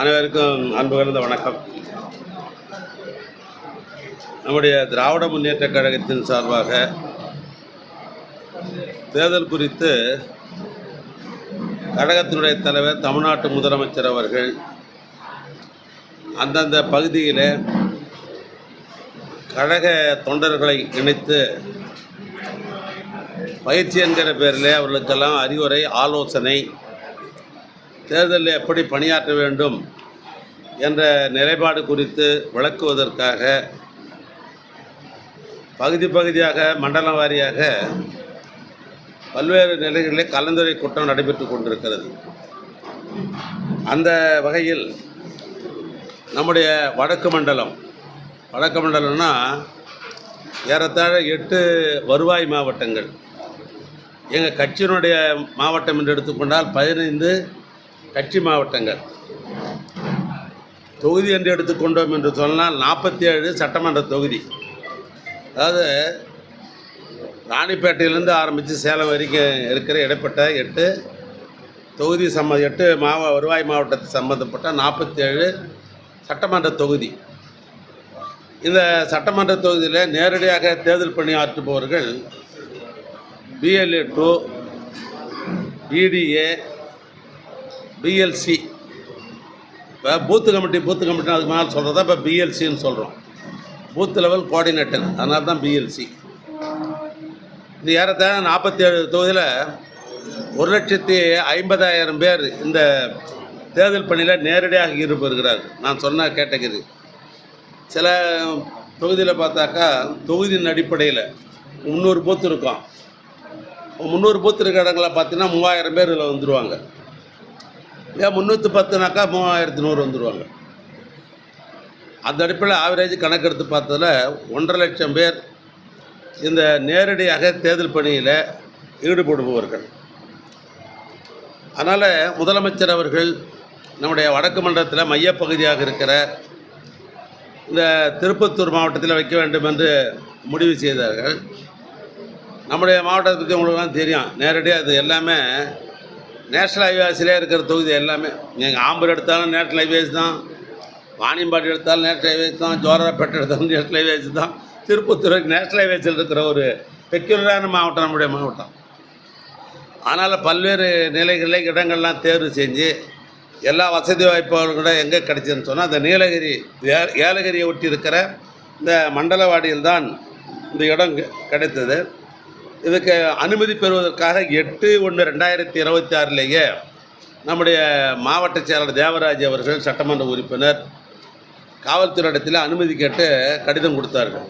அனைவருக்கும் அன்பு கலந்த வணக்கம். நம்முடைய திராவிட முன்னேற்ற கழகத்தின் சார்பாக தேர்தல் குறித்து கழகத்தினுடைய தலைவர் தமிழ்நாட்டு முதலமைச்சர் அவர்கள் அந்தந்த பகுதியில் கழக தொண்டர்களை இணைத்து பயிற்சி என்கிற பேரில் அவர்களுக்கெல்லாம் அறிவுரை ஆலோசனை தேர்தலில் எப்படி பணியாற்ற வேண்டும் என்ற நிலைப்பாடு குறித்து விளக்குவதற்காக பகுதி பகுதியாக மண்டலம் வாரியாக பல்வேறு நிலைகளில் கலந்துரை கூட்டம் நடைபெற்று கொண்டிருக்கிறது. அந்த வகையில் நம்முடைய வடக்கு மண்டலம் வடக்கு மண்டலம்னா ஏறத்தாழ எட்டு வருவாய் மாவட்டங்கள். எங்கள் கட்சியினுடைய மாவட்டம் என்று எடுத்துக்கொண்டால் பதினைந்து கட்சி மாவட்டங்கள். தொகுதி என்று எடுத்துக்கொண்டோம் என்று சொன்னால் நாற்பத்தி ஏழு சட்டமன்ற தொகுதி. அதாவது ராணிப்பேட்டையிலேருந்து ஆரம்பித்து சேலம் வரைக்கும் இருக்கிற இடைப்பட்ட எட்டு தொகுதி சம்ம எட்டு மாவ வருவாய் மாவட்டத்தை சம்மந்தப்பட்ட நாற்பத்தேழு சட்டமன்ற தொகுதி. இந்த சட்டமன்ற தொகுதியில் நேரடியாக தேர்தல் பணியாற்றுபவர்கள் பிஎல்ஏ டூ பிடிஏ பிஎல்சி இப்போ பூத்து கமிட்டி பூத்து கமிட்டி அதுக்கு மேலே சொல்கிறதா இப்போ பிஎல்சின்னு சொல்கிறோம் பூத் லெவல் கோஆர்டினேட்டர் அதனால தான் பிஎல்சி இது ஏறத்தாழ நாற்பத்தி ஏழு தொகுதியில் ஒரு லட்சத்தி ஐம்பதாயிரம் பேர் இந்த தேர்தல் பணியில் நேரடியாக ஈடுபடுகிறார் நான் சொன்ன கேட்டகரி. சில தொகுதியில் பார்த்தாக்கா தொகுதியின் அடிப்படையில் முந்நூறு பூத்து இருக்கும். முந்நூறு பூத்து இருக்கிற இடங்களில் பார்த்தீங்கன்னா மூவாயிரம் பேர் இதில் வந்துடுவாங்க ஏன் முந்நூற்றி பத்துனாக்கா மூவாயிரத்து நூறு வந்துடுவாங்க அந்த அடிப்படையில் ஆவரேஜ் கணக்கெடுத்து பார்த்ததில் ஒன்றரை லட்சம் பேர் இந்த நேரடியாக தேர்தல் பணியில் ஈடுபடுபவர்கள். அதனால் முதலமைச்சர் அவர்கள் நம்முடைய வடக்கு மண்டலத்தில் மையப்பகுதியாக இருக்கிற இந்த திருப்பத்தூர் மாவட்டத்தில் வைக்க வேண்டும் என்று முடிவு செய்தார்கள். நம்முடைய மாவட்டத்தை பற்றி உங்களுக்குலாம் தெரியும். நேரடியாக அது எல்லாமே நேஷ்னல் ஹைவேஸிலே இருக்கிற தொகுதி எல்லாமே. நீங்கள் ஆம்பூர் எடுத்தாலும் நேஷ்னல் ஹைவேஸ் தான். வாணியம்பாடி எடுத்தாலும் நேஷ்னல் ஹைவேஸ் தான். ஜோராப்பேட்டை எடுத்தாலும் நேஷ்னல் ஹைவேஸ் தான். திருப்பத்தூர் நேஷ்னல் ஹைவேஸில் இருக்கிற ஒரு பெக்யூலரான மாவட்டம் நம்முடைய மாவட்டம். அதனால் பல்வேறு நிலைகளில் இடங்கள்லாம் தேர்வு செஞ்சு எல்லா வசதி வாய்ப்புகளும் கூட எங்கே கிடைச்சதுன்னு சொன்னால் அந்த நீலகிரி ஏ- ஏலகிரியை ஒட்டி இருக்கிற இந்த மண்டலவாடியில் தான் இந்த இடம் கிடைத்தது. இதுக்கு அனுமதி பெறுவதற்காக எட்டு ஒன்று ரெண்டாயிரத்தி இருபத்தி ஆறிலேயே நம்முடைய மாவட்ட செயலாளர் தேவராஜ் அவர்கள் சட்டமன்ற உறுப்பினர் காவல்துறையிடத்தில் அனுமதி கேட்டு கடிதம் கொடுத்தார்கள்.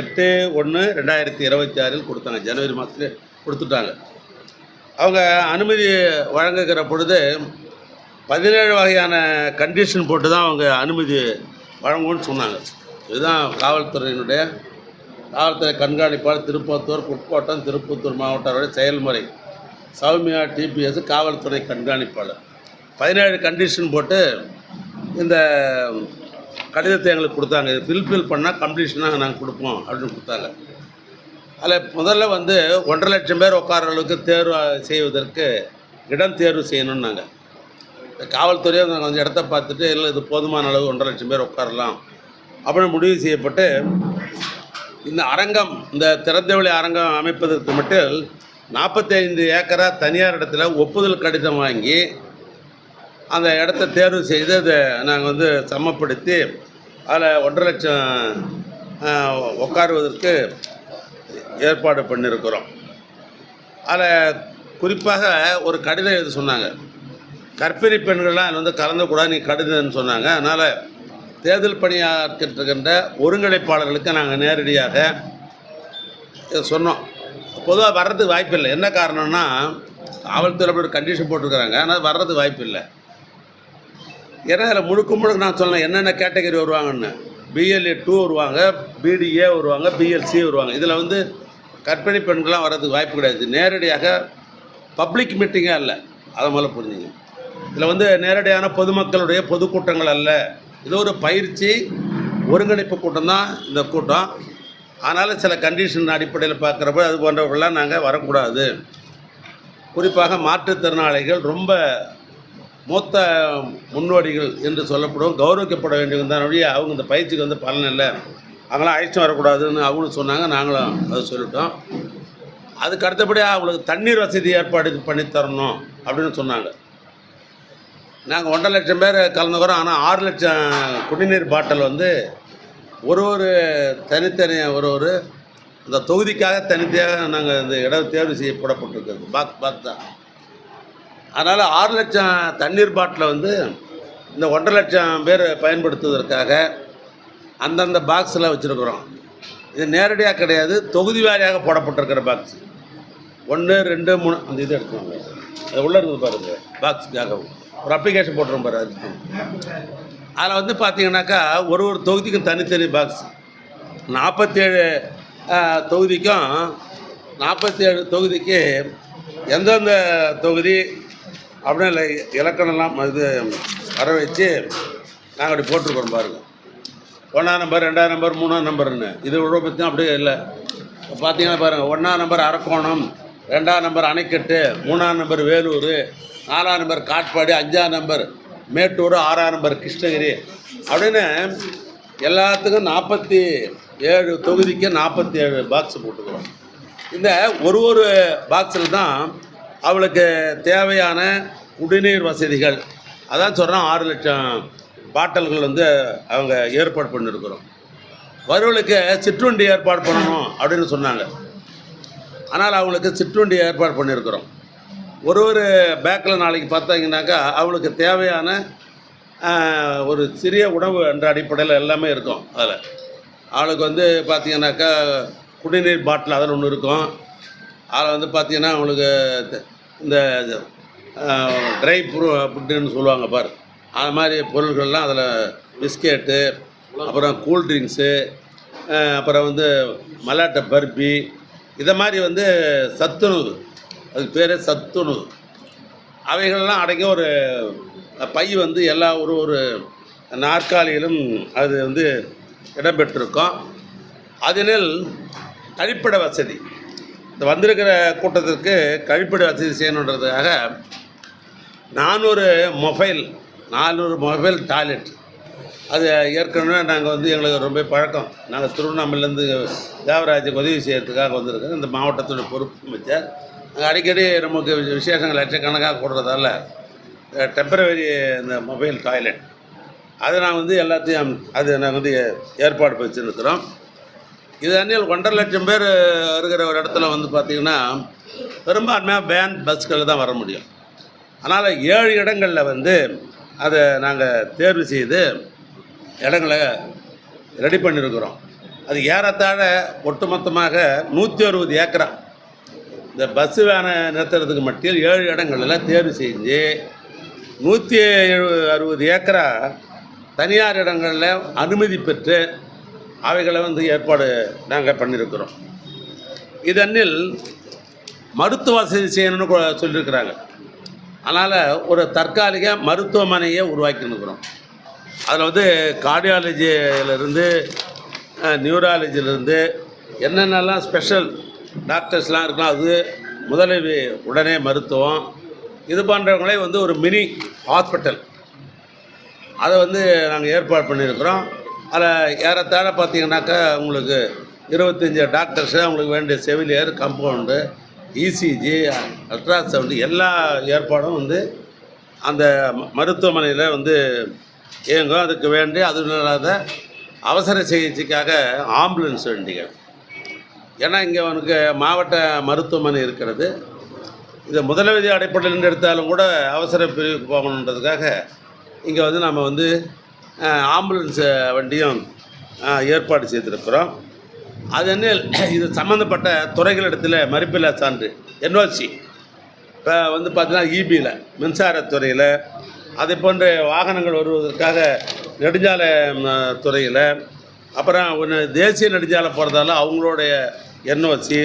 எட்டு ஒன்று ரெண்டாயிரத்தி இருபத்தி ஆறில் கொடுத்தாங்க. ஜனவரி மாதத்துல கொடுத்துட்டாங்க. அவங்க அனுமதி வழங்குகிற பொழுது பதினேழு வகையான கண்டிஷன் போட்டு தான் அவங்க அனுமதி வழங்கும்னு சொன்னாங்க. இதுதான் காவல்துறையினுடைய காவல்துறை கண்காணிப்பாளர் திருப்பத்தூர் புட்கோட்டம் திருப்பத்தூர் மாவட்டங்களுடைய செயல்முறை. சௌமியா டிபிஎஸ் காவல்துறை கண்காணிப்பாளர். பதினேழு கண்டிஷன் போட்டு இந்த கடிதத்தை எங்களுக்கு கொடுத்தாங்க. இது ஃபில்ஃபில் பண்ணால் கம்ப்ளீஷனாக நாங்கள் கொடுப்போம் அப்படின்னு கொடுத்தாங்க. அதில் முதல்ல வந்து ஒன்றரை லட்சம் பேர் உட்கார அளவுக்கு தேர்வு செய்வதற்கு இடம் தேர்வு செய்யணும்னாங்க. இந்த காவல்துறையை நாங்கள் கொஞ்சம் இடத்த பார்த்துட்டு இல்லை இது போதுமான அளவு ஒன்றரை லட்சம் பேர் உட்காரலாம். அப்படின்னு முடிவு செய்யப்பட்டு இந்த அரங்கம் இந்த திறந்தவெளி அரங்கம் அமைப்பதற்கு மட்டும் நாற்பத்தைந்து ஏக்கரா தனியார் இடத்துல ஒப்புதல் கடிதம் வாங்கி அந்த இடத்த தேர்வு செய்து அதை நாங்கள் வந்து சமப்படுத்தி அதில் ஒன்றரை லட்சம் உட்காருவதற்கு ஏற்பாடு பண்ணியிருக்கிறோம் அதில் குறிப்பாக ஒரு கடிதம் எழுத சொன்னாங்க? கர்ப்பிணி பெண்கள்லாம் அதில் வந்து கலந்துக்கூடாது நீ கடிதம்னு சொன்னாங்க. அதனால் தேர்தல் பணியாற்றிருக்கின்ற ஒருங்கிணைப்பாளர்களுக்கு நாங்கள் நேரடியாக சொன்னோம். பொதுவாக வர்றதுக்கு வாய்ப்பு இல்லை. என்ன காரணம்னா காவல்துறை அப்படி ஒரு கண்டிஷன் போட்டிருக்கிறாங்க. ஆனால் வர்றதுக்கு வாய்ப்பு இல்லை. ஏன்னா அதில் முழுக்க முழுக்க நான் சொன்னேன் என்னென்ன கேட்டகரி வருவாங்கன்னு. பிஎல்ஏ டூ வருவாங்க பிடிஏ வருவாங்க பிஎல்சி வருவாங்க. இதில் வந்து கற்பிணி பெண்கள்லாம் வர்றதுக்கு வாய்ப்பு கிடையாது. நேரடியாக பப்ளிக் மீட்டிங்காக இல்லை. அதை முதல்ல புரிஞ்சுங்க இதில் வந்து நேரடியான பொதுமக்களுடைய பொதுக்கூட்டங்கள் அல்ல. இது ஒரு பயிற்சி ஒருங்கிணைப்பு கூட்டம் தான் இந்த கூட்டம். அதனால் சில கண்டிஷன் அடிப்படையில் பார்க்குறப்ப அது போன்றவர்கள்லாம் நாங்கள் வரக்கூடாது. குறிப்பாக மாற்றுத்திறனாளிகள் ரொம்ப மூத்த முன்னோடிகள் என்று சொல்லப்படும் கௌரவிக்கப்பட வேண்டியதுதான் தான் அவங்க இந்த பயிற்சிக்கு வந்து பலன் இல்லை. அவங்களாம் அழைச்சும் வரக்கூடாதுன்னு அவங்களும் சொன்னாங்க நாங்களும் அதை சொல்லிட்டோம். அதுக்கு அடுத்தபடியாக அவங்களுக்கு தண்ணீர் வசதி ஏற்பாடு பண்ணி தரணும் அப்படின்னு சொன்னாங்க. நாங்கள் ஒன்றரை லட்சம் பேர் கலந்துக்கிறோம். ஆனால் ஆறு லட்சம் குடிநீர் பாட்டில் வந்து ஒரு ஒரு தனித்தனி ஒரு ஒரு இந்த தொகுதிக்காக தனித்தனியாக நாங்கள் இந்த இடம் தேர்வு செய்யப்படப்பட்டிருக்கிறது பாக் பாக் தான். அதனால் ஆறு லட்சம் தண்ணீர் பாட்டிலை வந்து இந்த ஒன்றரை லட்சம் பேர் பயன்படுத்துவதற்காக அந்தந்த பாக்ஸில் வச்சுருக்குறோம். இது நேரடியாக கிடையாது தொகுதி வாரியாக போடப்பட்டிருக்கிற பாக்ஸ் ஒன்று ரெண்டு மூணு அந்த இது எடுத்துவாங்க அது உள்ளே இருக்குது பாருங்கள் பாக்ஸுக்காக ஒரு அப்ளிகேஷன் போட்டுரும் பாரு அதுக்கு. அதில் வந்து பார்த்தீங்கன்னாக்கா ஒரு ஒரு தொகுதிக்கும் தனித்தனி பாக்ஸ் நாற்பத்தேழு தொகுதிக்கும் நாற்பத்தேழு தொகுதிக்கு எந்தெந்த தொகுதி அப்படின்னு இல்லை இலக்கணம்லாம் இது வர வச்சு நாங்கள் அப்படி போட்டிருக்கிறோம் பாருங்கள் ஒன்றாம் நம்பர் ரெண்டாம் நம்பர் மூணாம் நம்பர்னு இது இவ்வளோ பற்றியும் அப்படியே இல்லை. பார்த்தீங்கன்னா பாருங்கள் ஒன்றாம் நம்பர் அரக்கோணம் ரெண்டாம் நம்பர் அணைக்கட்டு மூணாம் நம்பர் வேலூர் நாலாம் நம்பர் காட்பாடி அஞ்சாம் நம்பர் மேட்டூர் ஆறாம் நம்பர் கிருஷ்ணகிரி. அப்படின்னு எல்லாத்துக்கும் நாற்பத்தி ஏழு தொகுதிக்கு நாற்பத்தி ஏழு பாக்ஸ் போட்டுக்கிறோம். இந்த ஒரு ஒரு பாக்ஸில் தான் அவளுக்கு தேவையான குடிநீர் வசதிகள். அதான் சொல்கிறோம் ஆறு லட்சம் பாட்டல்கள் வந்து அவங்க ஏற்பாடு பண்ணியிருக்கிறோம் வருவளுக்கு சிற்றுண்டி ஏற்பாடு பண்ணணும் அப்படின்னு சொன்னாங்க. ஆனால் அவங்களுக்கு சிற்றுண்டி ஏற்பாடு பண்ணியிருக்கிறோம் ஒரு ஒரு பேக்கில் நாளைக்கு பார்த்தாங்கனாக்கா அவளுக்கு தேவையான ஒரு சிறிய உணவு என்ற அடிப்படையில் எல்லாமே இருக்கும் அதில். அவளுக்கு வந்து பார்த்தீங்கன்னாக்கா குடிநீர் பாட்டில் அதில் ஒன்று இருக்கும். அதில் வந்து பார்த்தீங்கன்னா அவங்களுக்கு இந்த ட்ரை ப்ரூ ஃபுட்டுன்னு சொல்லுவாங்க பார். அது மாதிரி பொருள்கள்லாம் அதில் பிஸ்கெட்டு அப்புறம் கூல்ட்ரிங்க்ஸு அப்புறம் வந்து மலாட்டை பர்பி இதை மாதிரி வந்து சத்துணவு அதுக்கு பேர் சத்துணவு அவைகளெல்லாம் அடங்கிய ஒரு பை வந்து எல்லா ஒரு ஒரு நாற்காலியிலும் அது வந்து இடம்பெற்றிருக்கும். அதனில் கழிப்பிட வசதி. இந்த வந்திருக்கிற கூட்டத்திற்கு கழிப்பிட வசதி செய்யணுன்றதுக்காக நானூறு மொபைல் நானூறு மொபைல் டாய்லெட். அது ஏற்கனவே நாங்கள் வந்து எங்களுக்கு ரொம்ப பழக்கம். நாங்கள் திருவண்ணாமலேருந்து தேவராஜுக்கு உதவி செய்கிறதுக்காக வந்திருக்கோம். இந்த மாவட்டத்தோட பொறுப்பு அமைச்சர். அங்கே அடிக்கடி நமக்கு விசேஷங்கள் லட்சக்கணக்காக கொடுறதால டெம்பரவரி இந்த மொபைல் டாய்லெட் அதை நான் வந்து எல்லாத்தையும் அது நாங்கள் வந்து ஏற்பாடு வச்சுருக்கிறோம். இது அன்னில் ஒன்றரை லட்சம் பேர் இருக்கிற ஒரு இடத்துல வந்து பார்த்திங்கன்னா பெரும்பான்மையாக வேன் பஸ்களில் தான் வர முடியும். அதனால் ஏழு இடங்களில் வந்து அதை நாங்கள் தேர்வு செய்து இடங்களை ரெடி பண்ணியிருக்கிறோம் அது ஏறத்தாழ ஒட்டுமொத்தமாக நூற்றி அறுபது ஏக்கரா. இந்த பஸ்ஸு வேனை நிறுத்துறதுக்கு மட்டும் ஏழு இடங்களில் தேர்வு செஞ்சு நூற்றி எழுபது அறுபது ஏக்கரா தனியார் இடங்களில் அனுமதி பெற்று அவைகளை வந்து ஏற்பாடு நாங்கள் பண்ணியிருக்கிறோம் இதனில் மருத்துவ வசதி செய்யணும்னு சொல்லியிருக்கிறாங்க அதனால் ஒரு தற்காலிக மருத்துவமனையை உருவாக்கியிருக்கிறோம். அதில் வந்து கார்டியாலஜியிலேருந்து நியூராலஜிலேருந்து என்னென்னலாம் ஸ்பெஷல் டாக்டர்ஸ்லாம் இருக்கலாம். அது முதலுதவி உடனே மருத்துவம். இது பண்ணுறவங்களே வந்து ஒரு மினி ஹாஸ்பிட்டல். அதை வந்து நாங்கள் ஏற்பாடு பண்ணியிருக்கிறோம். அதில் ஏறத்தாழ பார்த்தீங்கன்னாக்கா உங்களுக்கு இருபத்தஞ்சி டாக்டர்ஸு அவங்களுக்கு வேண்டிய செவிலியர் கம்பவுண்டு இசிஜி அல்ட்ராசவுண்டு எல்லா ஏற்பாடும் வந்து அந்த ம- மருத்துவமனையில் வந்து இயங்கும். அதுக்கு வேண்டி அது இல்லாத அவசர சிகிச்சைக்காக ஆம்புலன்ஸ் வண்டிகள். ஏன்னா இங்கே உனக்கு மாவட்ட மருத்துவமனை இருக்கிறது. இதை முதலுதவி அடிப்படையில் எடுத்தாலும் கூட அவசர பிரிவுக்கு போகணுன்றதுக்காக இங்கே வந்து நம்ம வந்து அஹ், ஆம்புலன்ஸ் வண்டியும் ஏற்பாடு செய்திருக்கிறோம். அது என்ன இது சம்மந்தப்பட்ட துறைகளிடத்தில் மறுப்பில்லா சான்று என்ஓசி இப்போ வந்து பார்த்தீங்கன்னா இபியில் மின்சாரத்துறையில் அதை போன்ற வாகனங்கள் வருவதற்காக நெடுஞ்சாலை துறையில் அப்புறம் ஒன்று தேசிய நெடுஞ்சாலை போகிறதால அவங்களுடைய என்ஓசி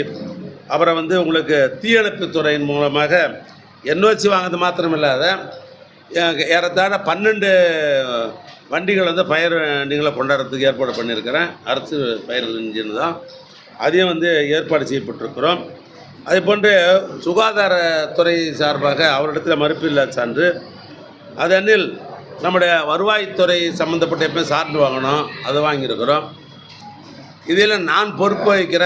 அப்புறம் வந்து உங்களுக்கு தீயணைப்பு துறையின் மூலமாக என்ஓசி வாங்கினது மாத்திரம் இல்லாத ஏறத்தாழ பன்னெண்டு வண்டிகள் வந்து பயிர் வண்டிகளை கொண்டாடுறதுக்கு ஏற்பாடு பண்ணியிருக்கிறேன். அரசு பயிர் இன்ஜின் தான். அதையும் வந்து ஏற்பாடு செய்யப்பட்டிருக்கிறோம். அதே போன்று சுகாதாரத்துறை சார்பாக அவரிடத்தில் மறுப்பில்லா சான்று. அதனில் நம்முடைய வருவாய்த்துறை சம்மந்தப்பட்ட எப்போ சார்ந்து வாங்கணும் அதை வாங்கியிருக்கிறோம். இதில் நான் பொறுப்பு வகிக்கிற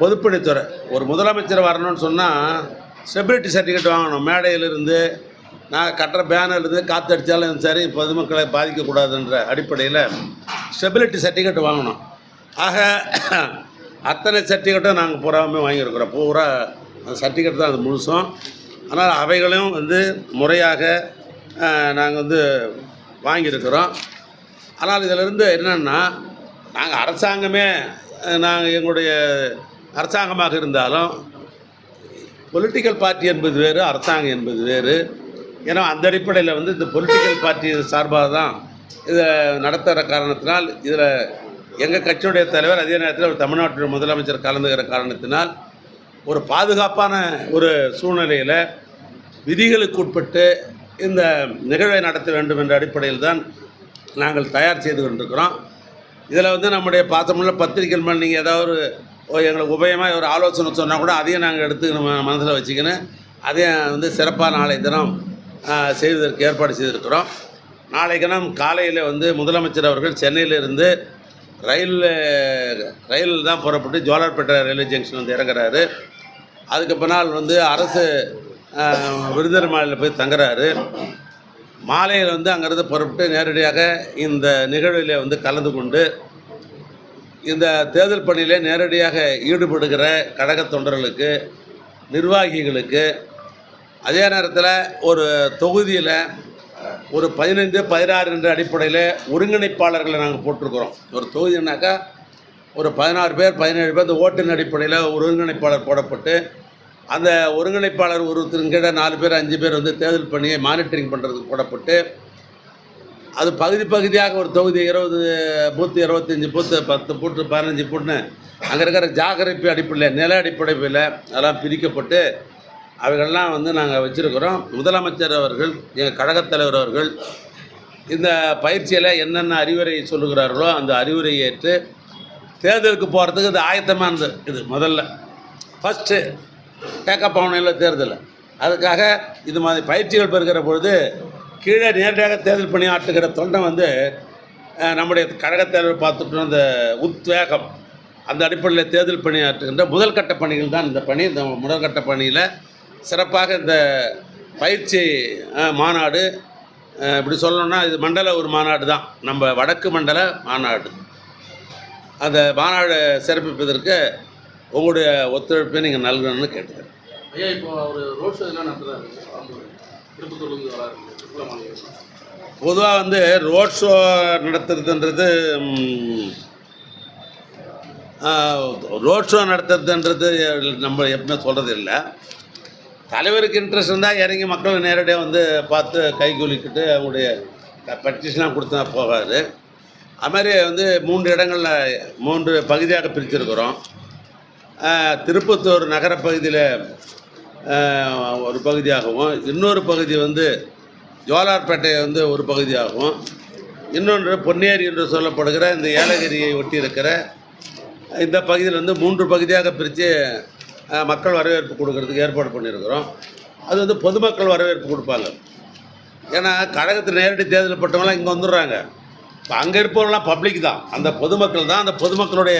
பொதுப்பணித்துறை. ஒரு முதலமைச்சர் வரணும்னு சொன்னால் ஸ்டெபிலிட்டி சர்டிஃபிகேட் வாங்கணும். மேடையிலிருந்து நான் கட்டுற பேனர்லேருந்து காற்றடிச்சாலும் சரி பொதுமக்களை பாதிக்கக்கூடாதுன்ற அடிப்படையில் ஸ்டெபிலிட்டி சர்டிஃபிகேட் வாங்கணும். ஆக அத்தனை சர்டிஃபிகேட்டும் நாங்கள் பூராவுமே வாங்கியிருக்கிறோம். பூரா அந்த சர்டிஃபிகேட் தான் அது முழுசும். ஆனால் அவைகளும் வந்து முறையாக நாங்கள் வந்து வாங்கியிருக்கிறோம். ஆனால் இதிலிருந்து என்னென்னா நாங்கள் அரசாங்கமே நாங்கள் எங்களுடைய அரசாங்கமாக இருந்தாலும் பொலிட்டிக்கல் பார்ட்டி என்பது வேறு அரசாங்கம் என்பது வேறு. ஏன்னா அந்த அடிப்படையில் வந்து இந்த பொலிட்டிக்கல் பார்ட்டி சார்பாக தான் இதை நடத்துகிற காரணத்தினால் இதில் எங்கள் கட்சியுடைய தலைவர் அதே நேரத்தில் ஒரு தமிழ்நாட்டுடைய முதலமைச்சர் கலந்துகிற காரணத்தினால் ஒரு பாதுகாப்பான ஒரு சூழ்நிலையில் விதிகளுக்கு உட்பட்டு இந்த நிகழ்வை நடத்த வேண்டும் என்ற அடிப்படையில் தான் நாங்கள் தயார் செய்து கொண்டிருக்கிறோம். இதில் வந்து நம்முடைய பார்த்தோம்னா பத்திரிகைகள் மேலே நீங்கள் ஏதாவது ஒரு எங்களுக்கு உபயமாக ஒரு ஆலோசனை சொன்னால் கூட அதையும் நாங்கள் எடுத்து நம்ம மனசில் வச்சுக்கின்னு அதையும் வந்து சிறப்பாக நாளை தினம் செய்வதற்கு ஏற்பாடு செய்திருக்கிறோம். நாளை தினம் காலையில் வந்து முதலமைச்சர் அவர்கள் சென்னையிலிருந்து ரயில் ரயில் தான் புறப்பட்டு ஜோலார்பேட்டை ரயில்வே ஜங்ஷன் வந்து இறங்குறாரு. அதுக்கு பின்னால் வந்து அரசு ஆ, மாநில போய் தங்குறாரு. மாலையில் வந்து அங்கேருந்து புறப்பட்டு நேரடியாக இந்த நிகழ்வில் வந்து கலந்து கொண்டு இந்த தேர்தல் பணியிலே நேரடியாக ஈடுபடுகிற கழக தொண்டர்களுக்கு நிர்வாகிகளுக்கு அதே நேரத்தில் ஒரு தொகுதியில் ஒரு பதினைந்து பதினாறு என்ற அடிப்படையில் ஒருங்கிணைப்பாளர்களை நாங்கள் போட்டிருக்கிறோம். ஒரு தொகுதினாக்கா ஒரு பதினாறு பேர் பதினேழு பேர் இந்த ஓட்டின் அடிப்படையில் ஒரு ஒருங்கிணைப்பாளர் போடப்பட்டு அந்த ஒருங்கிணைப்பாளர் ஒருத்தருங்கிட்ட கீழே நாலு பேர் அஞ்சு பேர் வந்து தேர்தல் பணியை மானிட்டரிங் பண்ணுறதுக்கு போடப்பட்டு அது பகுதி பகுதியாக ஒரு தொகுதி இருபது பூத்து இருபத்தஞ்சி பூத்து பத்து பூட்டு பதினஞ்சு பூட்டுன்னு அங்கே இருக்கிற ஜாகரிப்பு அடிப்படையில் நில அடிப்படையில் அதெல்லாம் பிரிக்கப்பட்டு அவைகள்லாம் வந்து நாங்கள் வச்சுருக்கிறோம். முதலமைச்சர் அவர்கள் எங்கள் கழகத் தலைவர் அவர்கள் இந்த பயிற்சியில் என்னென்ன அறிவுரை சொல்லுகிறார்களோ அந்த அறிவுரையை ஏற்று தேர்தலுக்கு போகிறதுக்கு இது ஆயத்தமாக இருந்தது. இது முதல்ல. ஃபஸ்ட்டு டேக்கப் ஆகணும் தேர்தல். அதுக்காக இது மாதிரி பயிற்சிகள் பெறுகிற பொழுது கீழே நேரடியாக தேர்தல் பணி ஆற்றுகிற தொண்டை வந்து நம்முடைய கழகத் தேர்தல் பார்த்துட்டு அந்த உத்வேகம். அந்த அடிப்படையில் தேர்தல் பணி ஆற்றுகின்ற முதல் கட்ட பணிகள் தான் இந்த பணி. இந்த முதல் கட்ட பணியில் சிறப்பாக இந்த பயிற்சி மாநாடு இப்படி சொல்லணும்னா இது மண்டல ஒரு மாநாடு தான். நம்ம வடக்கு மண்டல மாநாடு. அந்த மாநாடு சிறப்பிப்பதற்கு உங்களுடைய ஒத்துழைப்பை நீங்கள் நல்கணும்னு கேட்டுக்கிறேன் ஐயா இப்போ அவர் ரோட் ஷோ எல்லாம் திருப்பூர் பொதுவாக வந்து ரோட் ஷோ நடத்துறதுன்றது ரோட் ஷோ நடத்துறதுன்றது நம்ம எப்பவுமே சொல்கிறது இல்லை. தலைவருக்கு இன்ட்ரெஸ்ட் இருந்தால் இறங்கி மக்களை நேரடியாக வந்து பார்த்து கை குலுக்கிட்டு அவங்களுடைய பட்டிஷனாக கொடுத்தா போகாது அது மாதிரி வந்து மூன்று இடங்களில் மூன்று பகுதியாக பிரிச்சிருக்கிறோம். திருப்பத்தூர் நகரப்பகுதியில் ஒரு பகுதியாகவும் இன்னொரு பகுதி வந்து ஜோலார்பேட்டை வந்து ஒரு பகுதியாகவும் இன்னொன்று பொன்னேரி என்று சொல்லப்படுகிற இந்த ஏலகிரியை ஒட்டி இருக்கிற இந்த பகுதியில் வந்து மூன்று பகுதியாக பிரித்து மக்கள் வரவேற்பு கொடுக்கறதுக்கு ஏற்பாடு பண்ணியிருக்கிறோம். அது வந்து பொதுமக்கள் வரவேற்பு கொடுப்பாங்க. ஏன்னா கழகத்தில் நேரடி தேர்தல் பட்டவங்களாம் இங்கே வந்துடுறாங்க. இப்போ அங்கே இருப்பவங்களாம் பப்ளிக் தான். அந்த பொதுமக்கள் தான் அந்த பொதுமக்களுடைய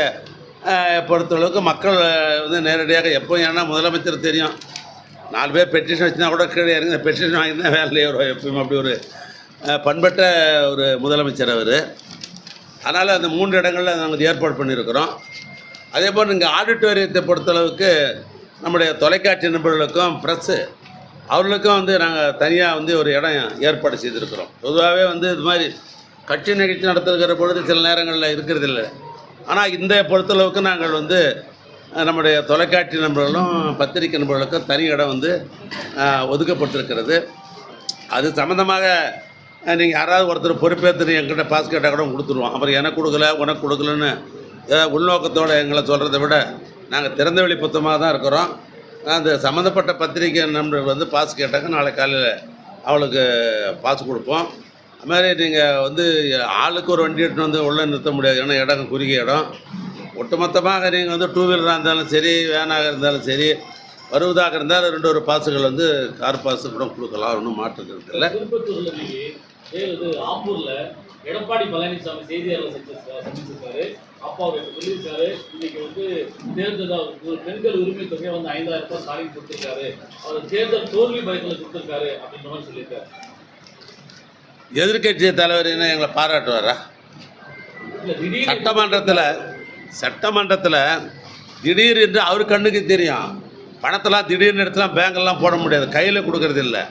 பொறுத்தளவுக்கு மக்கள் வந்து நேரடியாக எப்போ ஏன்னா முதலமைச்சர் தெரியும். நாலு பேர் பெட்டிஷன் வச்சுனா கூட கீழே இறங்கி பெட்டிஷன் வாங்கினா வேலையே வரும் எப்பயும் அப்படி ஒரு பண்பட்ட ஒரு முதலமைச்சர் அவர். அதனால் அந்த மூன்று இடங்களில் நாங்கள் ஏற்பாடு பண்ணியிருக்கிறோம். அதே போல் இங்கே ஆடிட்டோரியத்தை பொறுத்தளவுக்கு நம்முடைய தொலைக்காட்சி நண்பர்களுக்கும் ப்ரெஸ்ஸு அவர்களுக்கும் வந்து நாங்கள் தனியாக வந்து ஒரு இடம் ஏற்பாடு செய்திருக்கிறோம். பொதுவாகவே வந்து இது மாதிரி கட்சி நிகழ்ச்சி நடத்துகிற பொழுது சில நேரங்களில் இருக்கிறதில்ல ஆனால் இந்த பொறுத்தளவுக்கு நாங்கள் வந்து நம்முடைய தொலைக்காட்சி நண்பர்களும் பத்திரிகை நண்பர்களுக்கும் தனி இடம் வந்து ஒதுக்கப்பட்டிருக்கிறது. அது சம்மந்தமாக நீங்கள் யாராவது ஒருத்தர் பொறுப்பேற்று எங்கிட்ட பாஸ் கேட்டால் கூட கொடுத்துருவோம் அப்புறம் எனக்கு கொடுக்கல உனக்கு கொடுக்கலன்னு ஏதாவது உள்நோக்கத்தோடு எங்களை சொல்கிறத விட நாங்கள் திறந்த வெளி புத்தமாக தான் இருக்கிறோம். அந்த சம்மந்தப்பட்ட பத்திரிகை நண்பர்கள் வந்து பாஸ் கேட்டாங்க நாளை காலையில் அவளுக்கு பாஸ் கொடுப்போம். அது மாதிரி நீங்கள் வந்து ஆளுக்கு ஒரு வண்டி எடுத்துன்னு வந்து உள்ளே நிறுத்த முடியாது. ஏன்னா இடம் குறுகிய இடம். ஒட்டுமொத்தமாக நீங்கள் வந்து டூ வீலராக இருந்தாலும் சரி வேனாக இருந்தாலும் சரி வருவதாக இருந்தால் ரெண்டு ஒரு பாசுகள் வந்து கார் பாசு கூட கொடுக்கலாம். ஒன்றும் மாற்றுக்கிறது இல்லை. ஆம்பூரில் எடப்பாடி பழனிசாமி செய்தியாளர் சந்திச்சிருக்காரு அப்பா அவர் சொல்லியிருக்காரு. இன்னைக்கு வந்து தேர்தல் ஒரு பெண்கள் உரிமை தொகையை வந்து ஐந்தாயிரம் ரூபாய் ஸ்டாலின் கொடுத்துருக்காரு. அவர் தேர்தல் தோல்வி பயத்தில் கொடுத்துருக்காரு அப்படின்ற மாதிரி சொல்லியிருக்காரு. எதிர்க்கட்சி தலைவர் என்ன எங்களை பாராட்டுவாரா? சட்டமன்றத்தில் சட்டமன்றத்தில் திடீர் என்று அவர் கண்ணுக்கு தெரியும். பணத்தெல்லாம் திடீர்னு எடுத்துலாம் பேங்க்கெல்லாம் போட முடியாது. கையில் கொடுக்கறது இல்லை.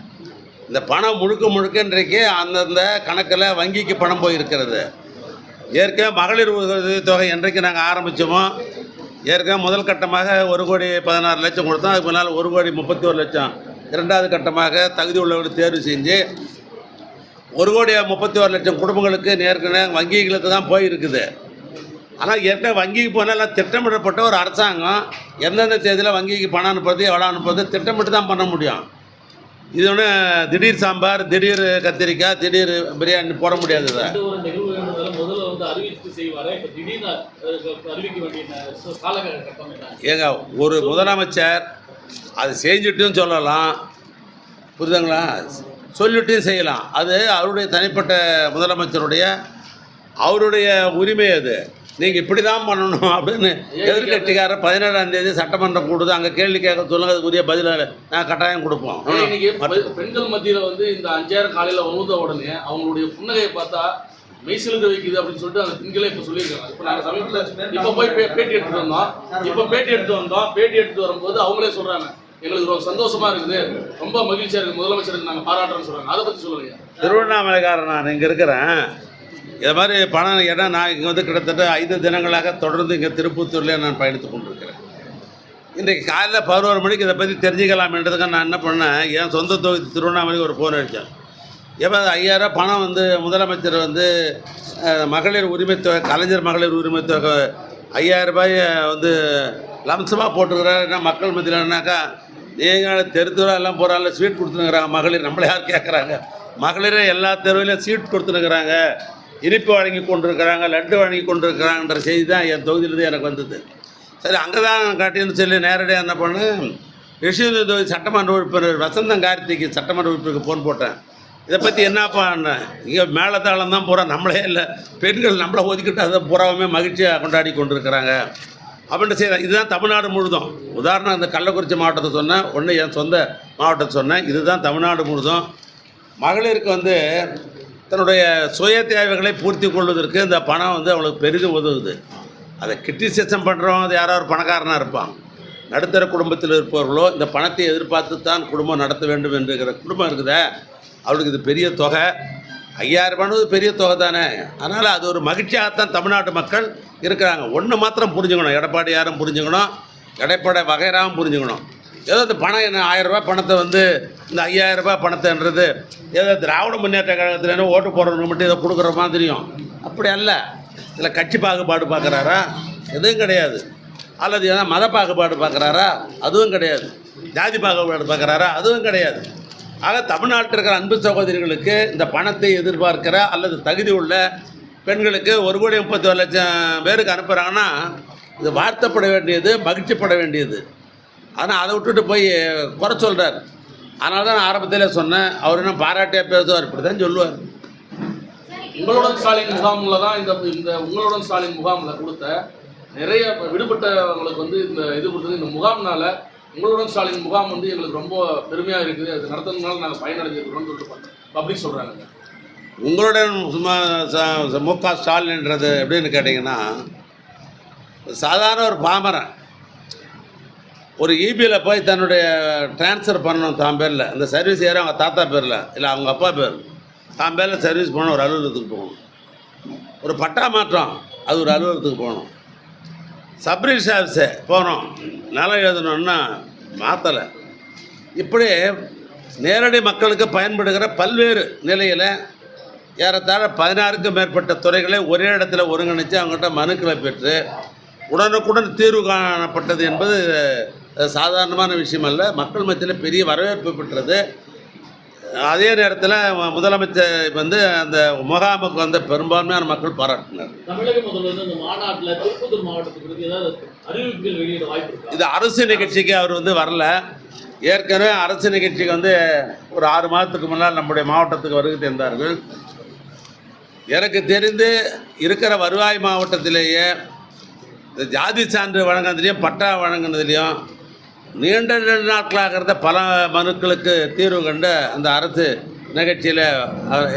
இந்த பணம் முழுக்க முழுக்க இன்றைக்கு அந்தந்த கணக்கில் வங்கிக்கு பணம் போயிருக்கிறது. ஏற்கனவே மகளிர் உதவி தொகை என்றைக்கு நாங்கள் ஆரம்பித்தோமோ ஏற்கனவே முதல் கட்டமாக ஒரு கோடி பதினாறு லட்சம் கொடுத்தோம். அதுக்கு முன்னால் ஒரு கோடி முப்பத்தி ஒரு லட்சம். இரண்டாவது கட்டமாக தகுதி உள்ளவர்கள் தேர்வு செஞ்சு ஒரு கோடி முப்பத்தி ஒரு லட்சம் குடும்பங்களுக்கு நேர்கனே வங்கிகளுக்கு தான் போயிருக்குது. ஆனால் ஏற்கனவே வங்கிக்கு போனால் திட்டமிடப்பட்ட ஒரு அரசாங்கம் எந்தெந்த தேதியில் வங்கிக்கு பணம் அனுப்புறது எவ்வளோ அனுப்புறது திட்டமிட்டு தான் பண்ண முடியும். இது ஒன்று திடீர் சாம்பார் திடீர் கத்திரிக்காய் திடீர் பிரியாணி போட முடியாது இதை. ஏங்க ஒரு முதலமைச்சர் அது செஞ்சுட்டும் சொல்லலாம். புரியுதுங்களா? சொல்லிட்டும் செய்யலாம். அது அவருடைய தனிப்பட்ட முதலமைச்சருடைய அவருடைய உரிமை அது. நீங்கள் இப்படி தான் பண்ணணும் அப்படின்னு எதிர்கட்சிக்காரர் பதினேழாம் தேதி சட்டமன்றம் கூடுது அங்கே கேள்வி கேட்க சொல்லுங்க அதுக்கு உரிய பதிலை நான் கட்டாயம் கொடுப்போம். பெண்கள் மத்தியில வந்து இந்த அஞ்சாயிரம் காலையில வந்த உடனே அவங்களுடைய புன்னகையை பார்த்தா மெய்சிலுக்க வைக்குது அப்படின்னு சொல்லிட்டு அந்த பெண்களே இப்ப சொல்லியிருக்காங்க. இப்ப நாங்க சமீபத்தில் இப்ப போய் பேட்டி எடுத்துட்டு வந்தோம். இப்ப பேட்டி எடுத்து வந்தோம். பேட்டி எடுத்து வரும்போது அவங்களே சொல்றாங்க. எங்களுக்கு ரொம்ப சந்தோஷமா இருக்குது. ரொம்ப மகிழ்ச்சியா இருக்கு முதலமைச்சருக்கு நாங்க பாராட்டுறோம் சொல்றாங்க. அதை பத்தி சொல்லுங்க திருவண்ணாமலைக்காரன் நான் இங்கே இருக்கிறேன். இதை மாதிரி பணம் ஏன்னா நான் இங்கே வந்து கிட்டத்தட்ட ஐந்து தினங்களாக தொடர்ந்து இங்கே திருப்பத்தூர்லேயே நான் பயணித்து கொண்டிருக்கிறேன். இன்றைக்கு காலையில் பதினோரு மணிக்கு இதை பற்றி தெரிஞ்சுக்கலாம்ன்றதுக்கு நான் என்ன பண்ணேன்? என் சொந்த தொகுதி திருவண்ணாமலைக்கு ஒரு ஃபோன் அடித்தேன். எப்போ ஐயாயிரம் பணம் வந்து முதலமைச்சர் வந்து மகளிர் உரிமை தொகை கலைஞர் மகளிர் உரிமை தொகை ஐயாயிரம் ரூபாய் வந்து லம்சமாக போட்டுக்கிறாரு என்ன மக்கள் மத்தியிலனாக்கா நீங்கள் தெரு தெருவா எல்லாம் போகிறாங்க ஸ்வீட் கொடுத்துனுக்குறாங்க மகளிர் நம்மளை யார் கேட்குறாங்க மகளிரே எல்லா தெருவிலையும் சீட் கொடுத்துனுக்குறாங்க இனிப்பு வழங்கி கொண்டிருக்கிறாங்க லட்டு வழங்கி கொண்டிருக்கிறாங்கன்ற செய்தி தான் என் தொகுதியிலேருந்து எனக்கு வந்தது. சரி அங்கே தான் காட்டின்னு சொல்லி நேரடியாக என்ன பண்ணேன் விஷயம் தொகுதி சட்டமன்ற உறுப்பினர் வசந்தம் கார்த்திக்கு சட்டமன்ற உறுப்பினருக்கு ஃபோன் போட்டேன். இதை பற்றி என்னப்பா இங்கே மேலத்தாளம் தான் பூரா நம்மளே இல்லை. பெண்கள் நம்மளை ஒதுக்கிட்டு அதை பூராவுமே மகிழ்ச்சியாக கொண்டாடி கொண்டிருக்கிறாங்க. அப்படின்ட்டு செய்யலாம் இதுதான் தமிழ்நாடு முழுதும். உதாரணம் இந்த கள்ளக்குறிச்சி மாவட்டத்தை சொன்னேன் ஒன்று என் சொந்த மாவட்டத்தை சொன்னேன் இதுதான் தமிழ்நாடு முழுதும். மகளிருக்கு வந்து தன்னுடைய சுய தேவைகளை பூர்த்தி கொள்வதற்கு இந்த பணம் வந்து அவங்களுக்கு பெரிதும் உதவுது. அதை கிரிட்டிசிசம் பண்ணுறவங்க அது யாரோ ஒரு பணக்காரனாக இருப்பான். நடுத்தர குடும்பத்தில் இருப்பவர்களோ இந்த பணத்தை எதிர்பார்த்து தான் குடும்பம் நடத்த வேண்டும் என்கிற குடும்பம் இருக்குதே. அவளுக்கு இது பெரிய தொகை. ஐயாயிரம் ரூபானது பெரிய தொகை தானே. அதனால் அது ஒரு மகிழ்ச்சியாகத்தான் தமிழ்நாட்டு மக்கள் இருக்கிறாங்க. ஒன்று மாத்திரம் புரிஞ்சுக்கணும். எடப்பாடி யாரும் புரிஞ்சுக்கணும். எடப்பாடி வகைராவும் புரிஞ்சுக்கணும். ஏதோ இந்த பணம் என்ன ஆயிரம் ரூபாய் பணத்தை வந்து இந்த ஐயாயிரம் ரூபாய் பணத்தைன்றது ஏதோ திராவிட முன்னேற்ற கழகத்தில் ஓட்டு போடுறவங்க மட்டும் ஏதோ கொடுக்குற மாதிரியும். அப்படி அல்ல. இதில் கட்சி பாகுபாடு பார்க்குறாரா எதுவும் கிடையாது. அல்லது ஏதாவது மத பாகுபாடு பார்க்குறாரா அதுவும் கிடையாது. ஜாதி பாகுபாடு பார்க்குறாரா அதுவும் கிடையாது. ஆக தமிழ்நாட்டில் இருக்கிற அன்பு சகோதரிகளுக்கு இந்த பணத்தை எதிர்பார்க்கிற அல்லது தகுதி உள்ள பெண்களுக்கு ஒரு கோடி முப்பத்தி ஒரு லட்சம் பேருக்கு அனுப்புகிறாங்கன்னா இது வார்த்தைப்பட வேண்டியது மகிழ்ச்சிப்பட வேண்டியது. ஆனால் அதை விட்டுட்டு போய் குறை சொல்கிறார் அதனால தான் நான் ஆரம்பத்தில் சொன்னேன் அவர் என்ன பாராட்டியாக பேசுவார் இப்படி தான் சொல்லுவார். உங்களுடன் ஸ்டாலின் முகாமில் தான் இந்த இந்த உங்களுடன் ஸ்டாலின் முகாமில் கொடுத்த நிறைய விடுபட்டவங்களுக்கு வந்து இந்த இது கொடுத்தது இந்த முகாம்னால உங்களுடன் ஸ்டாலின் முகாம் வந்து எங்களுக்கு ரொம்ப பெருமையாக இருக்குது. அது நடத்துறதுனால நாங்கள் பயனடைஞ்சிருக்கிறோம்னு சொல்லிட்டு பப்ளிக் சொல்கிறாங்க உங்களுடன் சும்மா ச- மு க ஸ்டாலின்ன்றது எப்படின்னு கேட்டிங்கன்னா சாதாரண ஒரு பாமரன். ஒரு இபியில் போய் தன்னுடைய ட்ரான்ஸ்ஃபர் பண்ணணும் தான் பேரில். அந்த சர்வீஸ் ஏற அவங்க தாத்தா பேரில் இல்லை அவங்க அப்பா பேர். தான் பேரில் சர்வீஸ் பண்ணணும் ஒரு அலுவலகத்துக்கு போகணும். ஒரு பட்டா மாற்றம் அது ஒரு அலுவலகத்துக்கு போகணும். சப்ரிஜ் ஆஃபீஸு போனோம். நிலம் எழுதணுன்னா மாற்றலை இப்படி நேரடி மக்களுக்கு பயன்படுகிற பல்வேறு நிலையில் ஏறத்தாழ பதினாறுக்கும் மேற்பட்ட துறைகளை ஒரே இடத்துல ஒருங்கிணைச்சு அவங்ககிட்ட மனுக்களை பெற்று உடனுக்குடன் தீர்வு காணப்பட்டது என்பது சாதாரணமான விஷயம் அல்ல. மக்கள் மத்தியில் பெரிய வரவேற்பு பெற்றது. அதே நேரத்தில் முதலமைச்சர் வந்து அந்த முகாமுக்கு வந்த பெரும்பான்மையான மக்கள் பாராட்டினார். இது அரசு நிகழ்ச்சிக்கு அவர் வந்து வரல. ஏற்கனவே அரசு நிகழ்ச்சிக்கு வந்து ஒரு ஆறு மாதத்துக்கு முன்னால் நம்முடைய மாவட்டத்துக்கு வருகை தந்தார்கள். எனக்கு தெரிந்து இருக்கிற வருவாய் மாவட்டத்திலேயே ஜாதி சான்று வழங்குனதுலேயும் பட்டா வழங்குனதுலேயும் நீண்ட நீண்ட நாட்களாக இருந்த பல மனுக்களுக்கு தீர்வு கண்டு அந்த அரசு நிகழ்ச்சியில்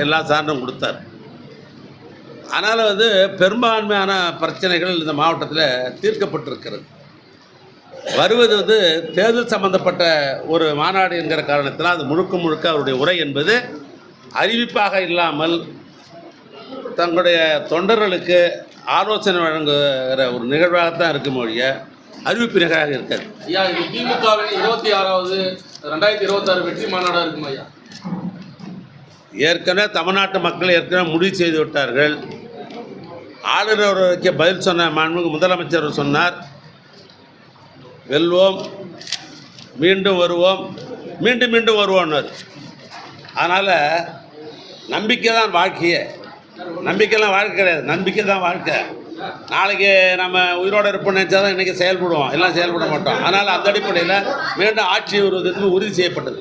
எல்லா சான்றும் கொடுத்தார். அதனால் வந்து பெரும்பான்மையான பிரச்சனைகள் இந்த மாவட்டத்தில் தீர்க்கப்பட்டிருக்கிறது. வருவது வந்து தேர்தல் சம்பந்தப்பட்ட ஒரு மாநாடு என்கிற காரணத்தினால் அது முழுக்க முழுக்க அவருடைய உரை என்பது அறிவிப்பாக இல்லாமல் தங்களுடைய தொண்டர்களுக்கு ஆலோசனை வழங்குகிற ஒரு நிகழ்வாகத்தான் இருக்கும் மொழியை அறிவிப்பு நிகழ்வாக இருக்காது ஐயா இது திமுகவின் இருபத்தி ஆறாவது ரெண்டாயிரத்தி இருபத்தாறு வெற்றி மாநாடா இருக்குமா ஐயா? ஏற்கனவே தமிழ்நாட்டு மக்கள் ஏற்கனவே முடிவு செய்து விட்டார்கள். ஆளுநருக்கு பதில் சொன்ன மாண்புமிகு முதலமைச்சர் சொன்னார். வெல்வோம் மீண்டும் வருவோம் மீண்டும் மீண்டும் வருவோம்னார். அதனால் நம்பிக்கை தான் வாழ்க்கையே. நம்பிக்கைலாம் வாழ்க்கை கிடையாது. நம்பிக்கை தான் வாழ்க்கை. நாளைக்கு நம்ம உயிரோடு இருப்போம்னு நினச்சா தான் இன்றைக்கி செயல்படுவோம். எல்லாம் செயல்பட மாட்டோம். அதனால் அந்த அடிப்படையில் மீண்டும் ஆட்சி வருவதற்கு உறுதி செய்யப்பட்டது.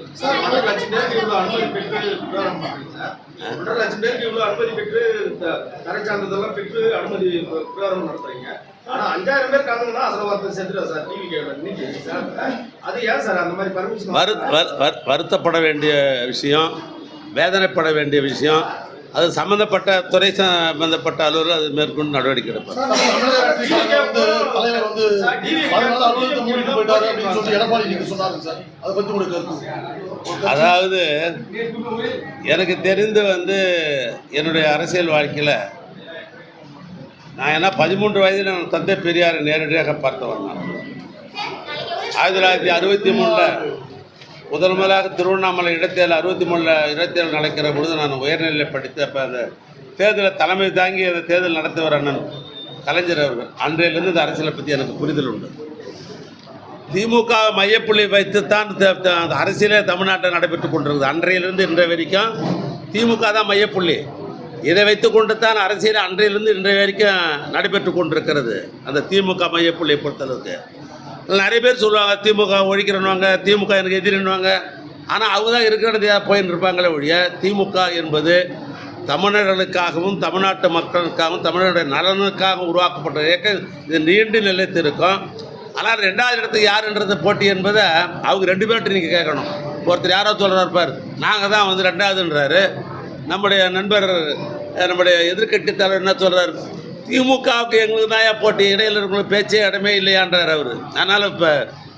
வருத்தப்பட வேண்டிய விஷயம் வேதனைப்பட வேண்டிய விஷயம் அது சம்பந்தப்பட்ட துறை சம்பந்தப்பட்ட அலுவலர் அது மேற்கொண்டு நடவடிக்கை கருத்து? அதாவது எனக்கு தெரிந்து வந்து என்னுடைய அரசியல் வாழ்க்கையில் நான் என்ன பதிமூன்று வயதில் நான் தந்தை பெரியாரை நேரடியாக பார்த்தவன் நான். ஆயிரத்தி தொள்ளாயிரத்தி அறுபத்தி மூணில் முதல் முதலாக திருவண்ணாமலை இடைத்தேர்தல் அறுபத்தி மூணில் இடைத்தேர்தல் நடக்கிற பொழுது நான் உயர்நிலை படித்த அப்போ அந்த தேர்தலை தலைமை தாங்கி அந்த தேர்தல் நடத்துவர் அண்ணன் கலைஞர் அவர்கள். அன்றையிலிருந்து இந்த அரசியலை பற்றி எனக்கு புரிதல் உண்டு. திமுக மையப்புள்ளி வைத்துத்தான் தான் அந்த அரசியலே தமிழ்நாட்டில் நடைபெற்று கொண்டிருக்குது. அன்றையிலிருந்து இன்றைய வரைக்கும் திமுக தான் மையப்புள்ளி. இதை வைத்துக்கொண்டு தான் அரசியல் அன்றையிலிருந்து இன்றைய வரைக்கும் நடைபெற்று கொண்டிருக்கிறது. அந்த திமுக மையப்புள்ளியை பொறுத்தளவுக்கு. நிறைய பேர் சொல்லுவாங்க திமுக ஒழிக்கிறன்னுவாங்க திமுக எனக்கு எதிரின்னுவாங்க. ஆனால் அவங்க தான் இருக்கிறது போயின்னு இருப்பாங்களே ஒழிய திமுக என்பது தமிழர்களுக்காகவும் தமிழ்நாட்டு மக்களுக்காகவும் தமிழருடைய நலனுக்காகவும் உருவாக்கப்பட்ட இயக்கம் இது நீண்டு நிலைத்திருக்கும். ஆனால் ரெண்டாவது இடத்துக்கு யாருன்றது போட்டி என்பதை அவங்க ரெண்டு பேர்கிட்ட நீங்கள் கேட்கணும். ஒருத்தர் யாரோ சொல்கிறார் பார் நாங்கள் தான் வந்து ரெண்டாவதுன்றாரு. நம்முடைய நண்பர் நம்முடைய எதிர்கட்சி தலைவர் என்ன சொல்கிறார் திமுகவுக்கு எங்களுக்கு தான் போட்டி. இடையில இருக்கிறவங்களுக்கு பேச்சே இடமே இல்லையான்றார் அவர். அதனால் இப்போ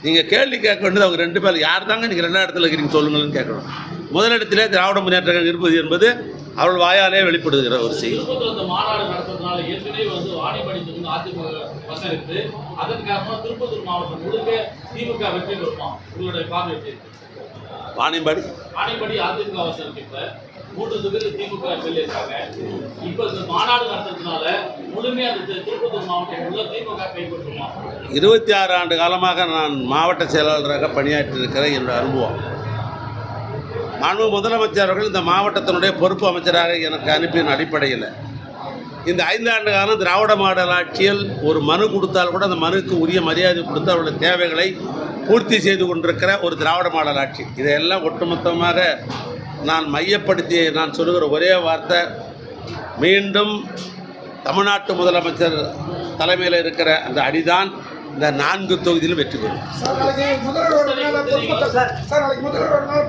நீங்கள் கேள்வி கேட்க வேண்டியது அவங்க ரெண்டு பேர் யார் தாங்க நீங்கள் ரெண்டாம் இடத்துல இருக்கிறீங்க சொல்லுங்கள்னு கேட்கணும். முதலிடத்திலே திராவிட முன்னேற்ற கழகம் இருப்பது என்பது அவள் வாயாலே வெளிப்படுகிற ஒரு செய்தி. திருப்பத்தூர் அதன் திருப்பத்தூர் மாவட்டம் முழுக்க திமுக வெற்றி பெறுமா? உங்களுடைய பார்வை வாணியம்பாடி வாணிபடி அதிமுக இப்ப மூன்று தொகுதி திமுக எம்எல்ஏ இருக்காங்க இப்ப இந்த மாநாடு நடத்துறதுனால முழுமையா அந்த திருப்பத்தூர் மாவட்டம் முழுக்க திமுக கைப்பற்றுமா? இருபத்தி ஆறு ஆண்டு காலமாக நான் மாவட்ட செயலாளராக பணியாற்றியிருக்கிற என்னுடைய அனுபவம். மாண்பு முதலமைச்சர் அவர்கள் இந்த மாவட்டத்தினுடைய பொறுப்பு அமைச்சராக எனக்கு அனுப்பின அடிப்படையில். இந்த ஐந்தாண்டு காலம் திராவிட மாடல் ஆட்சியில் ஒரு மனு கொடுத்தால் கூட அந்த மனுக்கு உரிய மரியாதை கொடுத்து அவருடைய தேவைகளை பூர்த்தி செய்து கொண்டிருக்கிற ஒரு திராவிட மாடல் ஆட்சி. இதையெல்லாம் ஒட்டுமொத்தமாக நான் மையப்படுத்தி நான் சொல்லுகிற ஒரே வார்த்தை மீண்டும் தமிழ்நாட்டு முதலமைச்சர் தலைமையில் இருக்கிற அந்த அடிதான் இந்த நான்கு தொகுதியிலும் வெற்றி பெறும்.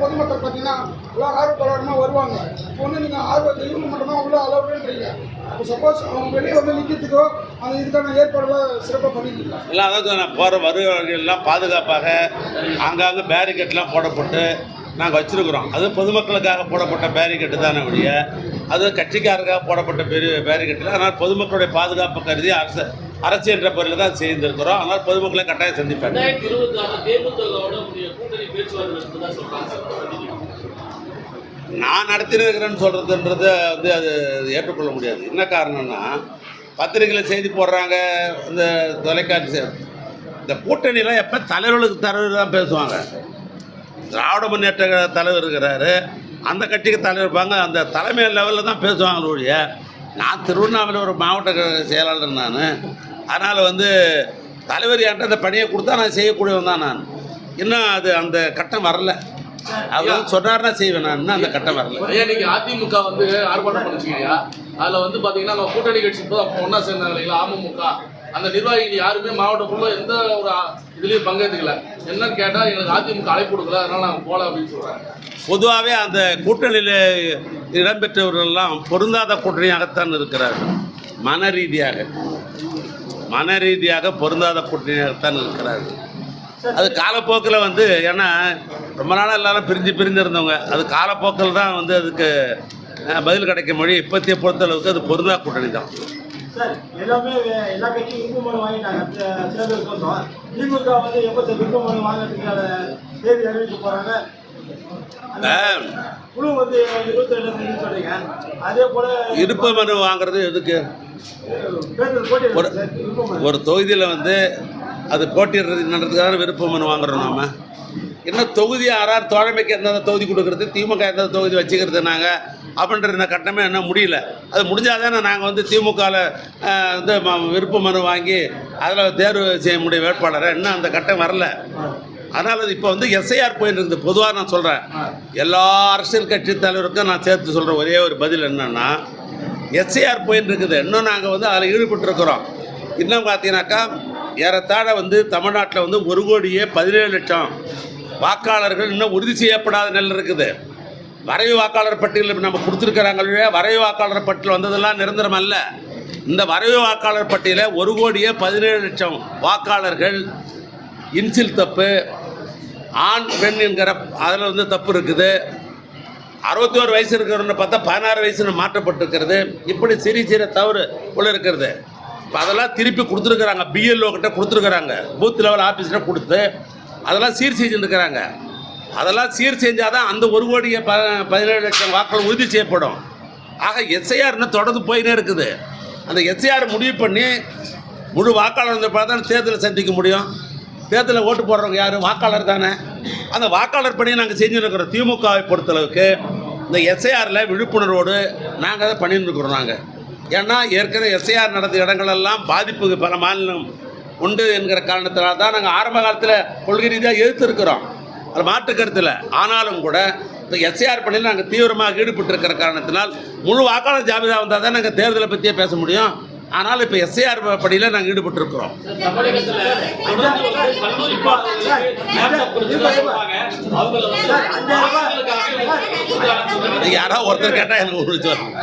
பொதுமக்கள் பார்த்தீங்கன்னா எல்லாம் ஆர்வத்தோடமா வருவாங்க. இப்போ வந்து நீங்க ஆர்வத்தை இவங்க மட்டும் தான் உள்ள அலோடுன்றீங்க இப்போ சப்போஸ் அவங்க வெளியே வந்து நிற்கிறதுக்கோ அந்த இதுக்கான ஏற்பாடுலாம் சிறப்பாக பண்ணிக்கலாம் எல்லாம் அதாவது நான் போகிற வருவார்கள் எல்லாம் பாதுகாப்பாக ஆங்காங்கே பேரிகேட்லாம் போடப்பட்டு நாங்கள் வச்சுருக்குறோம். அது பொதுமக்களுக்காக போடப்பட்ட பேரிகேட்டு தானே ஒழிய அது கட்சிக்காரருக்காக போடப்பட்ட பெரிய பேரிகேட்டில் ஆனால் பொதுமக்களுடைய பாதுகாப்பு கருதி அரசு அரசு என்ற பொருளில் தான் செய்திருக்கிறோம். ஆனால் பொதுமக்களை கட்டாயம் சந்திப்பாங்க நான் நடத்திருக்கிறேன்னு சொல்கிறதுன்றது வந்து அது ஏற்றுக்கொள்ள முடியாது. என்ன காரணம்னா பத்திரிகையில் செய்தி போடுறாங்க இந்த தொலைக்காட்சி இந்த கூட்டணிலாம் எப்போ தலைவர்களுக்கு தலைவர் தான் பேசுவாங்க. திராவிட முன்னேற்ற தலைவர் இருக்கிறாரு. அந்த கட்சிக்கு தலைவர் இருப்பாங்க. அந்த தலைமை லெவலில் தான் பேசுவாங்க ஒழிய நான் திருவண்ணாமலை ஒரு மாவட்ட செயலாளர் நான். அதனால் வந்து தலைவர் என்கிட்ட அந்த பணியை கொடுத்தா நான் செய்யக்கூடியவன் தான் நான். இன்னும் அது அந்த கட்டம் வரல. அவர் வந்து சொன்னார்னா செய்வேன் நான். இன்னும் அந்த கட்டம் வரல. ஐயா நீங்கள் அதிமுக வந்து ஆர்ப்பாட்டம் பண்ணிச்சுக்கிறியா அதில் வந்து பார்த்தீங்கன்னா நம்ம கூட்டணி கட்சி போது அப்போ ஒன்றா சேர்ந்தாங்க இல்லைங்களா அமமுக. அந்த நிர்வாகிகள் யாருமே மாவட்டம் ஃபுல்லாக எந்த ஒரு இதுலேயும் பங்கேற்றுக்கல. என்னன்னு கேட்டால் எங்களுக்கு அதிமுக அழைப்பு கொடுக்கல அதனால் நாங்கள் போகல அப்படின்னு சொல்கிறேன் பொதுவாகவே அந்த கூட்டணியில் இடம்பெற்றவர்கள்லாம் பொருந்தாத கூட்டணியாகத்தான் இருக்கிறார்கள். மன ரீதியாக. மன ரீதியாக பொருந்தாத கூட்டணியாகத்தான் இருக்கிறார்கள். அது காலப்போக்கில் வந்து ஏன்னா ரொம்ப நாளாக எல்லாரும் பிரிஞ்சு பிரிஞ்சு இருந்தவங்க. அது காலப்போக்கில் தான் வந்து அதுக்கு பதில் கிடைக்க மொழி இப்போத்தைய பொறுத்தளவுக்கு அது பொருந்தா கூட்டணி தான் சார் எல்லாமே எல்லா கட்சியும் விருப்ப மனு வாங்கிட்டாங்க. தே- தேர்தல் கோசம் திமுக வந்து எப்போ விருப்ப மனு வாங்குறதுக்கான தேதி அறிவிக்க அஹ், குழு வந்து இருபத்தி ரெண்டு சொல்றீங்க. அதே போல விருப்ப மனு வாங்குறது எதுக்கு? ஒரு- சார் தொகுதியில் வந்து அது போட்டியிடுறதுன்றதுக்காக விருப்ப மனு வாங்குறோம் நாம. இன்னும் தொகுதி ஆறார் தோழமைக்கு எந்தெந்த தொகுதி கொடுக்கறது? திமுக எந்தெந்த தொகுதி வச்சுக்கிறது நாங்கள் அப்படின்ற இந்த கட்டமே என்ன முடியல. அது முடிஞ்சால் தானே நாங்கள் வந்து திமுகவில் வந்து ம- விருப்ப மனு வாங்கி அதில் தேர்வு செய்ய முடிய வேட்பாளரை? இன்னும் அந்த கட்டம் வரல. அதனால் அது இப்போ வந்து எஸ்ஐஆர் போயின்னு இருக்குது. பொதுவாக நான் சொல்கிறேன் எல்லா அரசியல் கட்சி தலைவருக்கும் நான் சேர்த்து சொல்கிற ஒரே ஒரு பதில் என்னென்னா எஸ்ஐஆர் போயின்னு இருக்குது. இன்னும் நாங்கள் வந்து அதில் ஈடுபட்டிருக்கிறோம். இன்னும் பார்த்தீங்கன்னாக்கா ஏறத்தாழ வந்து தமிழ்நாட்டில் வந்து ஒரு கோடியே பதினேழு லட்சம் வாக்காளர்கள் இன்னும் உறுதி செய்யப்படாத நெல் இருக்குது. வரைவு வாக்காளர் பட்டியலில் நம்ம கொடுத்துருக்குறாங்க வரைவு வாக்காளர் பட்டியல் வந்ததெல்லாம் நிரந்தரம் அல்ல. இந்த வரைவு வாக்காளர் பட்டியலில் ஒரு கோடியே பதினேழு லட்சம் வாக்காளர்கள் இன்சில் தப்பு ஆண் பெண் என்கிற அதில் வந்து தப்பு இருக்குது. அறுபத்தி ஒரு வயசு இருக்கிறவன்னு பார்த்தா பதினாறு வயசுன்னு மாற்றப்பட்டிருக்கிறது. இப்படி சிறு சிறிய தவறு உள்ள இருக்கிறது. இப்போ அதெல்லாம் திருப்பி கொடுத்துருக்குறாங்க. பிஎல்ஓ கிட்ட கொடுத்துருக்குறாங்க. பூத் லெவல் ஆஃபீஸில் கொடுத்து அதெல்லாம் சீர் செஞ்சுருக்கிறாங்க அதெல்லாம் சீர் செஞ்சால் தான் அந்த ஒரு கோடியை ப பதினேழு லட்சம் வாக்கள் உறுதி செய்யப்படும். ஆக எஸ்ஐஆர் இன்னும் தொடர்ந்து போயினே இருக்குது. அந்த எஸ்ஐஆர் முடிவு பண்ணி முழு வாக்காளர் தான் பார்த்தா தேர்தலை சந்திக்க முடியும். தேர்தலில் ஓட்டு போடுறவங்க யார்? வாக்காளர் தானே. அந்த வாக்காளர் பணியை நாங்கள் செஞ்சுருக்கிறோம். திமுகவை பொறுத்தளவுக்கு இந்த எஸ்ஐஆரில் விழிப்புணர்வோடு நாங்கள் அதை பண்ணிட்டுருக்குறோம் நாங்கள் ஏன்னா ஏற்கனவே எஸ்ஐஆர் நடந்த இடங்களெல்லாம் பாதிப்புக்கு பல மாநிலம் உண்டு என்கிற காரணத்தினால தான் நாங்கள் ஆரம்ப காலத்தில் கொள்கை ரீதியாக எதிர்த்திருக்கிறோம் அது மாற்று கருத்தில். ஆனாலும் கூட இந்த எஸ்ஐஆர் பணியில் நாங்கள் தீவிரமாக ஈடுபட்டு இருக்கிற காரணத்தினால் முழு வாக்காளர் ஜாபிதா வந்தால் தான் நாங்கள் தேர்தலை பற்றியே பேச முடியும். ஆனால் இப்போ எஸ்ஐஆர் பணியில் நாங்கள் ஈடுபட்டு இருக்கிறோம் யாராவது ஒருத்தர் கேட்டால் எனக்கு சொல்லுங்க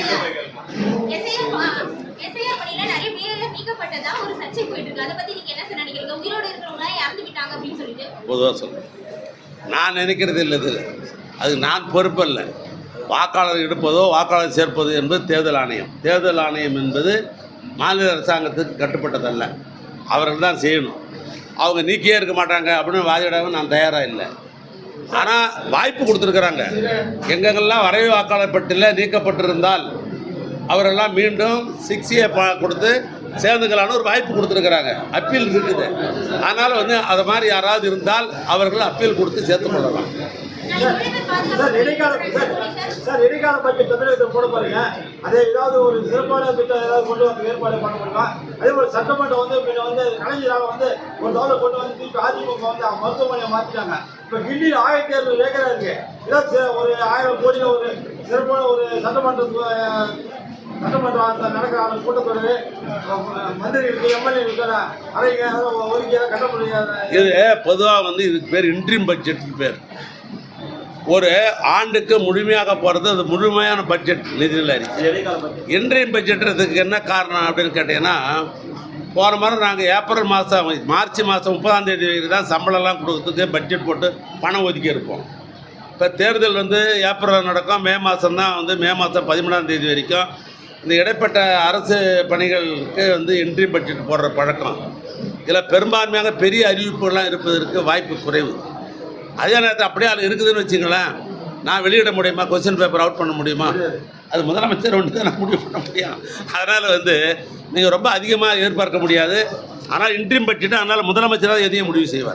மாணவர்கள் எஸ்ஐஆர் பணியில நிறைய பேர் நீக்கப்பட்டதா ஒரு சர்ச்சை போயிட்டு இருக்கு. அதை பத்தி நீங்க என்ன சார் நினைக்கிறீங்க? உயிரோடு இருக்கிறவங்க இறந்து விட்டாங்க அப்படின்னு சொல்லிட்டு? பொதுவாக சொல்றேன். நான் நினைக்கிறது இல்லை இது. அது நான் பொறுப்பல்ல வாக்காளர் எடுப்பதோ வாக்காளர் சேர்ப்பதோ என்பது தேர்தல் ஆணையம். தேர்தல் ஆணையம் என்பது மாநில அரசாங்கத்துக்கு கட்டுப்பட்டதல்ல. அவர்கள் தான் செய்யணும். அவங்க நீக்கியே இருக்க மாட்டாங்க அப்படின்னு வாதிடாமல் நான் தயாராக இல்லை. ஆனால் வாய்ப்பு கொடுத்துருக்குறாங்க. எங்கெங்கெல்லாம் வரைவு வாக்காளர் பட்டியலில் நீக்கப்பட்டிருந்தால் அவரெல்லாம் மீண்டும் சிக்ஸியை பா கொடுத்து சேர்ந்துக்கலான்னு ஒரு வாய்ப்பு கொடுத்துருக்குறாங்க. அப்பீல் இருக்குது. அதனால் வந்து அதை மாதிரி யாராவது இருந்தால் அவர்கள் அப்பீல் கொடுத்து சேர்த்து கொள்ளலாம். சார் இடைக்கால சார் சார் இடைக்கால பட்ஜெட் தமிழகத்தில் போட பாருங்க. அதே ஏதாவது ஒரு சிறப்பான திட்டம் ஏதாவது கொண்டு வந்து ஏற்பாடு பண்ண முடியுமா? அதே போல சட்டமன்றம் வந்து பின்ன வந்து கலைஞராக வந்து ஒரு தவறை கொண்டு வந்து திருப்பி அதிமுக வந்து மருத்துவமனையை மாற்றிட்டாங்க இப்போ கிண்டியில் ஆயிரத்தி இரநூறு ஏக்கரா இருக்கு. ஏதாவது ஒரு ஆயிரம் கோடியில் ஒரு சிறப்பான ஒரு சட்டமன்ற அந்த நடக்கிற அஹ், மந்திரிகளுக்கு எம்எல்ஏ இருக்கிற அறைங்க ஒதுக்கி கட்ட முடியாத. இது பொதுவாக வந்து இதுக்கு பேர் இன்ட்ரீம் பட்ஜெட் பேர். ஒரு ஆண்டுக்கு முழுமையாக போகிறது அது முழுமையான பட்ஜெட் பட்ஜெட் இன்றையம் பட்ஜெட்டுறதுக்கு என்ன காரணம் அப்படின்னு கேட்டிங்கன்னா போன முறை நாங்கள் ஏப்ரல் மாதம் மார்ச் மாதம் முப்பதாம் தேதி வரைக்கும் தான் சம்பளம்லாம் கொடுக்கறதுக்கு பட்ஜெட் போட்டு பணம் ஒதுக்கி இருப்போம். இப்போ தேர்தல் வந்து ஏப்ரல் நடக்கும் மே மாதம் தான் வந்து மே மாதம் பதிமூணாம் தேதி வரைக்கும் இந்த இடைப்பட்ட அரசு பணிகளுக்கு வந்து இன்ட்ரி பட்ஜெட் போடுற பழக்கம். இதில் பெரும்பான்மையாக பெரிய அறிவிப்புகள்லாம் இருப்பதற்கு வாய்ப்பு குறைவு. அதே நேரத்தில் அப்படியே அது இருக்குதுன்னு வச்சுங்களேன் நான் வெளியிட முடியுமா? கொஸ்டின் பேப்பர் அவுட் பண்ண முடியுமா? அது முதலமைச்சர் ஒன்று தான் நான் முடிவு பண்ண முடியும். அதனால் வந்து நீங்கள் ரொம்ப அதிகமாக எதிர்பார்க்க முடியாது. ஆனால் இன்ட்ரீம் பட்ஜெட் அதனால் முதலமைச்சராக எதையும் முடிவு செய்வார்.